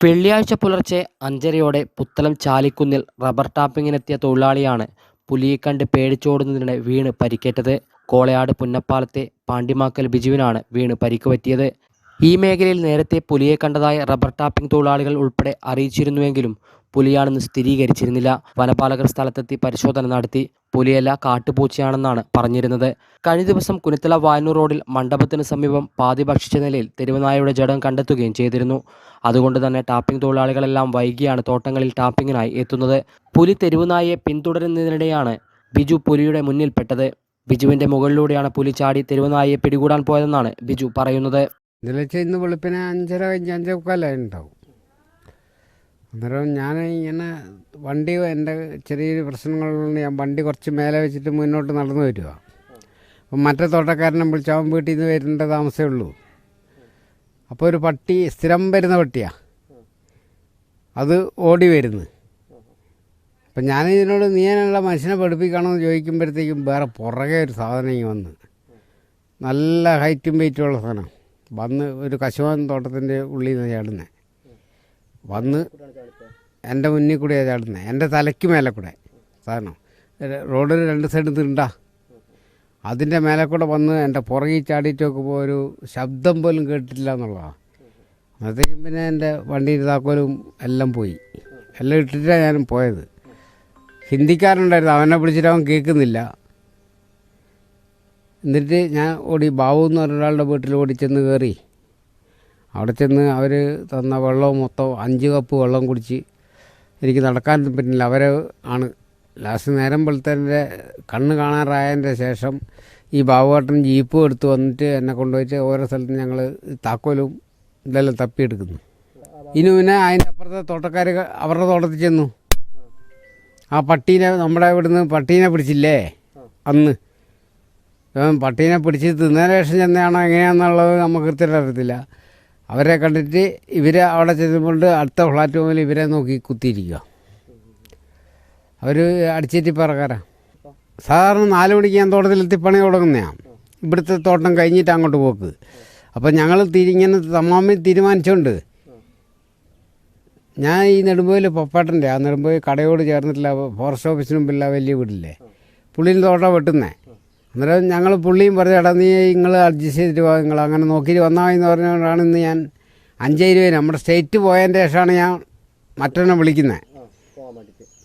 വെള്ളിയാഴ്ച പുലർച്ചെ അഞ്ചരയോടെ പുത്തലം ചാലിക്കുന്നിൽ റബ്ബർ ടാപ്പിങ്ങിനെത്തിയ തൊഴിലാളിയാണ് പുലിയെ കണ്ട് പേടിച്ചോടുന്നതിനിടെ വീണ് പരിക്കേറ്റത്. കോളയാട് പുന്നപ്പാലത്തെ പാണ്ടിമാക്കൽ ബിജുവിനാണ് വീണ് പരിക്ക് പറ്റിയത് ഈ മേഖലയിൽ നേരത്തെ പുലിയെ കണ്ടതായി റബ്ബർ ടാപ്പിംഗ് തൊഴിലാളികൾ ഉൾപ്പെടെ അറിയിച്ചിരുന്നുവെങ്കിലും പുലിയാണെന്ന് സ്ഥിരീകരിച്ചിരുന്നില്ല. വനപാലകർ സ്ഥലത്തെത്തി പരിശോധന നടത്തി. പുലിയല്ല കാട്ടുപൂച്ചയാണെന്നാണ് പറഞ്ഞിരുന്നത്. കഴിഞ്ഞ ദിവസം കുനിത്തല വായനൂർ റോഡിൽ മണ്ഡപത്തിന് സമീപം പാതി ഭക്ഷിച്ച നിലയിൽ തെരുവുനായയുടെ ജഡം കണ്ടെത്തുകയും ചെയ്തിരുന്നു. അതുകൊണ്ട് തന്നെ ടാപ്പിംഗ് തൊഴിലാളികളെല്ലാം വൈകിയാണ് തോട്ടങ്ങളിൽ ടാപ്പിങ്ങിനായി എത്തുന്നത്. പുലി തെരുവുനായയെ പിന്തുടരുന്നതിനിടെയാണ് ബിജു പുലിയുടെ മുന്നിൽപ്പെട്ടത്. ബിജുവിന്റെ മുകളിലൂടെയാണ് പുലി ചാടി തെരുവുനായയെ പിടികൂടാൻ പോയതെന്നാണ് ബിജു പറയുന്നത്. ഇന്ന് വെളുപ്പിനെ അഞ്ചര കഴിഞ്ഞ് അഞ്ചേ മുക്കാലായി ഉണ്ടാവും. അന്നേരം ഞാൻ ഇങ്ങനെ വണ്ടി എന്റെ ചെറിയൊരു പ്രശ്നങ്ങളുണ്ട് ഞാൻ വണ്ടി കുറച്ച് മേലെ വെച്ചിട്ട് മുന്നോട്ട് നടന്നു വരിക അപ്പം മറ്റേ തോട്ടക്കാരനെ വിളിച്ച് അവൻ വീട്ടിൽ നിന്ന് വരേണ്ട താമസമേ ഉള്ളൂ. അപ്പോൾ ഒരു പട്ടി സ്ഥിരം വരുന്ന പട്ടിയാണ് അത് ഓടി വരുന്നു. അപ്പം ഞാൻ ഇതിനോട് എന്നുള്ള മനുഷ്യനെ പഠിപ്പിക്കണമെന്ന് ചോദിക്കുമ്പോഴത്തേക്കും വേറെ പുറകെ ഒരു സാധനം ഇങ്ങനെ വന്ന്. നല്ല ഹൈറ്റും വെയിറ്റും ഉള്ള സാധനം. വന്ന് ഒരു കശുവാൻ തോട്ടത്തിന്റെ ഉള്ളിൽ നിന്ന് ചാടുന്നത് വന്ന് എന്റെ മുന്നിൽ കൂടെയാണ് ചാടുന്നത് എന്റെ തലയ്ക്ക് മേലെ കൂടെ. സാധനം. റോഡിന് രണ്ട് സൈഡ് തിണ്ട അതിന്റെ മേലെ കൂടെ വന്ന് എന്റെ പുറകിൽ ചാടിയിട്ട് നോക്കുമ്പോൾ ഒരു ശബ്ദം പോലും കേട്ടിട്ടില്ല എന്നുള്ളതാണ് അന്നത്തേക്കും പിന്നെ എന്റെ വണ്ടിയുടെ താക്കോലും എല്ലാം പോയി. എല്ലാം ഇട്ടിട്ടാണ് ഞാൻ പോയത്. ഹിന്ദിക്കാരുണ്ടായിരുന്നു അവനെ പിടിച്ചിട്ട് അവൻ കേൾക്കുന്നില്ല. എന്നിട്ട് ഞാൻ ഓടി ബാബു എന്ന് പറഞ്ഞ ഒരാളുടെ വീട്ടിൽ ഓടിച്ചെന്ന് ചെന്ന് കയറി അവിടെ ചെന്ന് അവർ തന്ന വെള്ളം മൊത്തം അഞ്ച് കപ്പ് വെള്ളം കുടിച്ച് എനിക്ക് നടക്കാൻ പറ്റില്ല. അവരെ ആണ്. ലാസ്റ്റ് നേരം വെളുത്തതിന്റെ കണ്ണ് കാണാറായതിന്റെ ശേഷം ഈ ബാബുവേട്ടൻ ജീപ്പ് എടുത്ത് വന്നിട്ട് എന്നെ കൊണ്ടുപോയിട്ട് ഓരോ സ്ഥലത്തും ഞങ്ങൾ താക്കോലും ഇതെല്ലാം തപ്പിയെടുക്കുന്നു. ഇനി പിന്നെ അതിന്റെ അപ്പുറത്തെ തോട്ടക്കാർ അവരുടെ തോട്ടത്തിൽ ചെന്നു. ആ പട്ടീനെ നമ്മുടെ ഇവിടുന്ന് പട്ടീനെ പിടിച്ചില്ലേ? അന്ന്. പട്ടീനെ പിടിച്ച് തിന്നതിന് ശേഷം ചെന്നാണോ എങ്ങനെയാണെന്നുള്ളത് നമുക്ക് കൃത്യമായിട്ട് അറിയത്തില്ല. അവരെ കണ്ടിട്ട് ഇവരെ അവിടെ ചെന്നുകൊണ്ട് അടുത്ത ഫ്ലാറ്റ് മുതൽ ഇവരെ നോക്കി കുത്തിയിരിക്കുക. അവർ അടിച്ചേറ്റി പറക്കാരാ. സാധാരണ നാല് മണിക്ക് ഞാൻ തോട്ടത്തിലെത്തി പണി തുടങ്ങുന്നതാണ് ഇവിടുത്തെ തോട്ടം കഴിഞ്ഞിട്ട് അങ്ങോട്ട് പോക്ക്. അപ്പം ഞങ്ങൾ തിരിങ്ങനെ തമാമി തീരുമാനിച്ചുകൊണ്ട് ഞാൻ ഈ നെടുമ്പോയിൽ പപ്പാട്ടന്റെ ആ നെടുമ്പോയിൽ കടയോട് ചേർന്നിട്ടില്ല ഫോറസ്റ്റ് ഓഫീസിന് മുമ്പില്ല വലിയ വീടില്ലേ? പുള്ളിയിൽ തോട്ടം വെട്ടുന്നേ. അന്നേരം ഞങ്ങൾ പുള്ളിയും പറഞ്ഞു എടാ നീ നിങ്ങൾ അഡ്ജസ്റ്റ് ചെയ്തിട്ട് പോകാം നിങ്ങൾ അങ്ങനെ നോക്കിയിട്ട് വന്നാൽ എന്ന് പറഞ്ഞുകൊണ്ടാണ് ഇന്ന് ഞാൻ അഞ്ചേ രൂപ നമ്മുടെ സ്റ്റേറ്റ് പോയതിന്റെ ശേഷമാണ് ഞാൻ മറ്റൊന്നെ വിളിക്കുന്നത്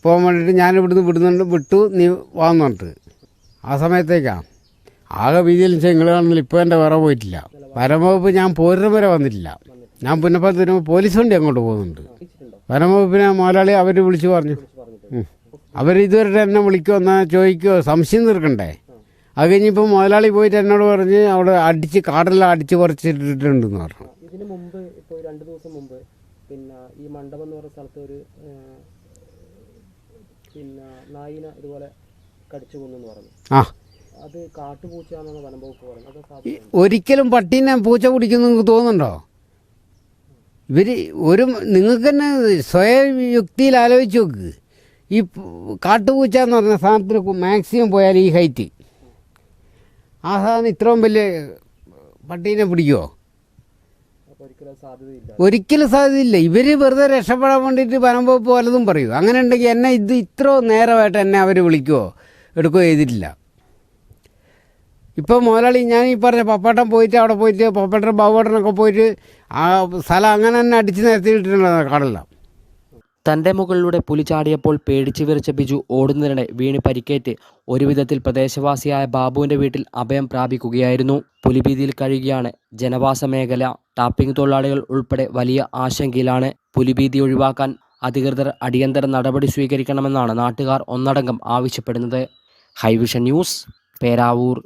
പോകാൻ വേണ്ടിയിട്ട് ഞാൻ ഇവിടുന്ന് വിടുന്നുണ്ട് വിട്ടു നീ വാന്ന് പറഞ്ഞിട്ട്. ആ സമയത്തേക്കാണ് ആകെ വെച്ചാൽ നിങ്ങൾ കാണുന്നില്ല ഇപ്പോൾ എന്റെ വര പോയിട്ടില്ല. വനംവകുപ്പ് ഞാൻ പോരുന്ന വരെ വന്നിട്ടില്ല. ഞാൻ പുന്നപ്പുറത്ത് വരുമ്പോൾ പോലീസ് വണ്ടി അങ്ങോട്ട് പോകുന്നുണ്ട്. വനംവകുപ്പിനെ മുതലാളി അവർ വിളിച്ചു പറഞ്ഞു. അവർ ഇതുവരെ എന്നെ വിളിക്കുമോ എന്നാൽ ചോദിക്കുമോ സംശയം തീർക്കണ്ടേ? അത് കഴിഞ്ഞിപ്പോൾ മുതലാളി പോയിട്ട് എന്നോട് പറഞ്ഞ് അവിടെ അടിച്ച് കാടെല്ലാം അടിച്ച് പറിച്ചിട്ടിട്ടുണ്ടെന്ന് പറഞ്ഞു. ഇതിന് മുമ്പ് ഇപ്പോൾ രണ്ട് ദിവസം മുമ്പ് പിന്നെ ഈ മണ്ഡപം എന്ന് പറയുന്ന സ്ഥലത്ത് ഒരു പിന്നെ നായിന ഇതുപോലെ കടിച്ചു കൊന്നു പറഞ്ഞു. ആ. അത് കാട്ടുപൂച്ചയാണെന്ന് പറഞ്ഞു ഒരിക്കലും പട്ടീനെ പൂച്ച കുടിക്കുന്നു നിങ്ങൾക്ക് തോന്നുന്നുണ്ടോ? ഇവർ ഒരു നിങ്ങൾക്ക് തന്നെ സ്വയം യുക്തിയിൽ ആലോചിച്ച് നോക്ക്. ഈ കാട്ടുപൂച്ച എന്ന് പറഞ്ഞ സാധനത്തിന് മാക്സിമം പോയാൽ ഈ ഹൈറ്റ് ആ സാധനം ഇത്രയും വലിയ പട്ടീനെ പിടിക്കുമോ ഒരിക്കലും സാധ്യതയില്ല. ഇവർ വെറുതെ രക്ഷപ്പെടാൻ വേണ്ടിയിട്ട് വനംവകുപ്പ് പലതും പറയൂ. അങ്ങനെ ഉണ്ടെങ്കിൽ എന്നെ ഇത് ഇത്ര നേരമായിട്ട് എന്നെ അവർ വിളിക്കുവോ? എടുക്കുകയോ ചെയ്തിട്ടില്ല. ഇപ്പോൾ മുതലാളി ഞാൻ ഈ പറഞ്ഞ പപ്പാട്ടം പോയിട്ട് അവിടെ പോയിട്ട് പപ്പാട്ടൻ ബാബുവേട്ടനൊക്കെ പോയിട്ട് ആ സ്ഥലം അങ്ങനെ തന്നെ അടിച്ച് നിരത്തിയിട്ടുണ്ട് കാടെല്ലാം. തന്റെ മുകളിലൂടെ പുലി ചാടിയപ്പോൾ പേടിച്ചു വിറച്ച ബിജു ഓടുന്നതിനിടെ വീണ് പരിക്കേറ്റ്. ഒരുവിധത്തിൽ പ്രദേശവാസിയായ ബാബുവിന്റെ വീട്ടിൽ അഭയം പ്രാപിക്കുകയായിരുന്നു. പുലിഭീതിയിൽ കഴിയുകയാണ്. ജനവാസ മേഖല ടാപ്പിംഗ് തൊഴിലാളികൾ ഉൾപ്പെടെ വലിയ ആശങ്കയിലാണ്. പുലിഭീതി ഒഴിവാക്കാൻ അധികൃതർ അടിയന്തര നടപടി സ്വീകരിക്കണമെന്നാണ് നാട്ടുകാർ ഒന്നടങ്കം ആവശ്യപ്പെടുന്നത്. ഹൈവിഷൻ ന്യൂസ് പേരാവൂർ.